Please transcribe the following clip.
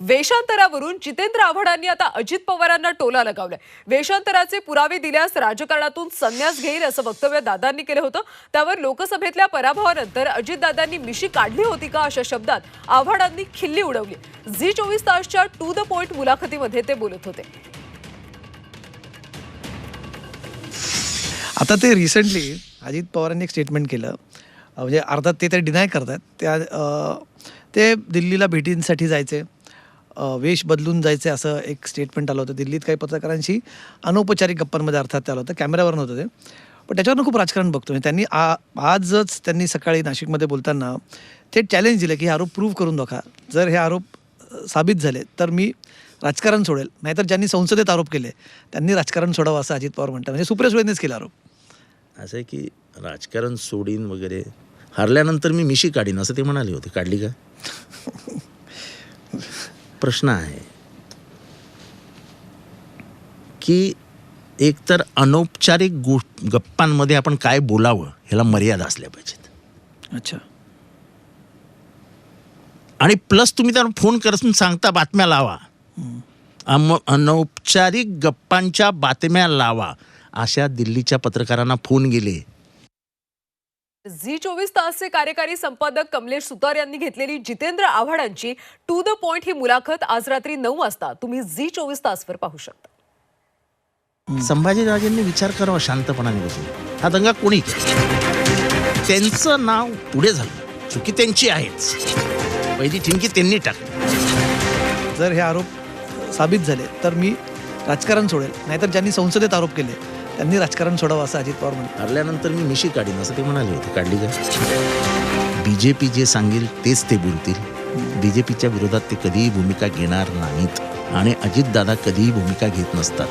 वेषांतरावरून जितेंद्र आव्हाडांनी आता अजित पवारांना टोला लगावलाय. वेषांतराचे पुरावे दिल्यास राजकारणातून संन्यास घेईल असं वक्तव्य दादांनी केलं होतं. त्यावर लोकसभेतल्या पराभवानंतर अजितदादांनी मिशी काढली होती का अशा शब्दात आव्हाडांनी खिल्ली उडवली. झी चोवीस तासच्या टू द पॉइंट मुलाखतीमध्ये ते बोलत होते. आता ते रिसेंटली अजित पवारांनी एक स्टेटमेंट केलं. म्हणजे अर्थात ते ते डिनाय करतात. त्या ते दिल्लीला भेटींसाठी जायचे. वेश बदलून जायचे असं एक स्टेटमेंट आलं होतं दिल्लीत काही पत्रकारांशी. अनौपचारिक गप्पांमध्ये अर्थात ते आलं होतं. कॅमेऱ्यावर नव्हतं ते. पण त्याच्यावरनं खूप राजकारण बघतो मी. त्यांनी आ आजच त्यांनी सकाळी नाशिकमध्ये बोलताना ते चॅलेंज दिलं की हे आरोप प्रूव्ह करून दाखवा. जर हे आरोप साबित झाले तर मी राजकारण सोडेल. नाहीतर ज्यांनी संसदेत आरोप केले त्यांनी राजकारण सोडावं असं अजित पवार म्हणतात. म्हणजे सुप्रिया सुळेनेच केला आरोप. असं आहे की राजकारण सोडीन वगैरे हारल्यानंतर मी मिशी काढीन असं ते म्हणाले होते. काढली का? प्रश्न आहे की एकतर अनौपचारिक गो गप्पांमध्ये आपण काय बोलावं ह्याला मर्यादा असल्या पाहिजेत. अच्छा. आणि प्लस तुम्ही त्यांना फोन करून सांगता बातम्या लावा. अनौपचारिक गप्पांच्या बातम्या लावा. अशा दिल्लीच्या पत्रकारांना फोन गेले. झी चोवीस तासचे कार्यकारी संपादक कमलेश सुतार यांनी घेतलेली जितेंद्र आव्हाडांची टू द पॉइंट ही मुलाखत आज रात्री नऊ वाजता. तुम्ही झी चोवीस तासवर पाहू शकता. संभाजीराजेंनी विचार करावा शांतपणाने बसून. हा दंगा कोणी त्यांचं नाव पुढे झालं. चुकी त्यांची आहेच. पहिली ठिणकी त्यांनी टाकली. जर हे आरोप साबित झाले तर मी राजकारण सोडेल. नाहीतर ज्यांनी संसदेत आरोप केले त्यांनी राजकारण सोडावं असं अजित पवार म्हणतात. हरल्यानंतर मी मिशी काढीन असं ते म्हणाले होते. काढली का? बीजेपी जे सांगेल तेच ते बोलतील. बीजेपीच्या विरोधात ते कधीही भूमिका घेणार नाहीत. आणि अजितदादा कधीही भूमिका घेत नसतात.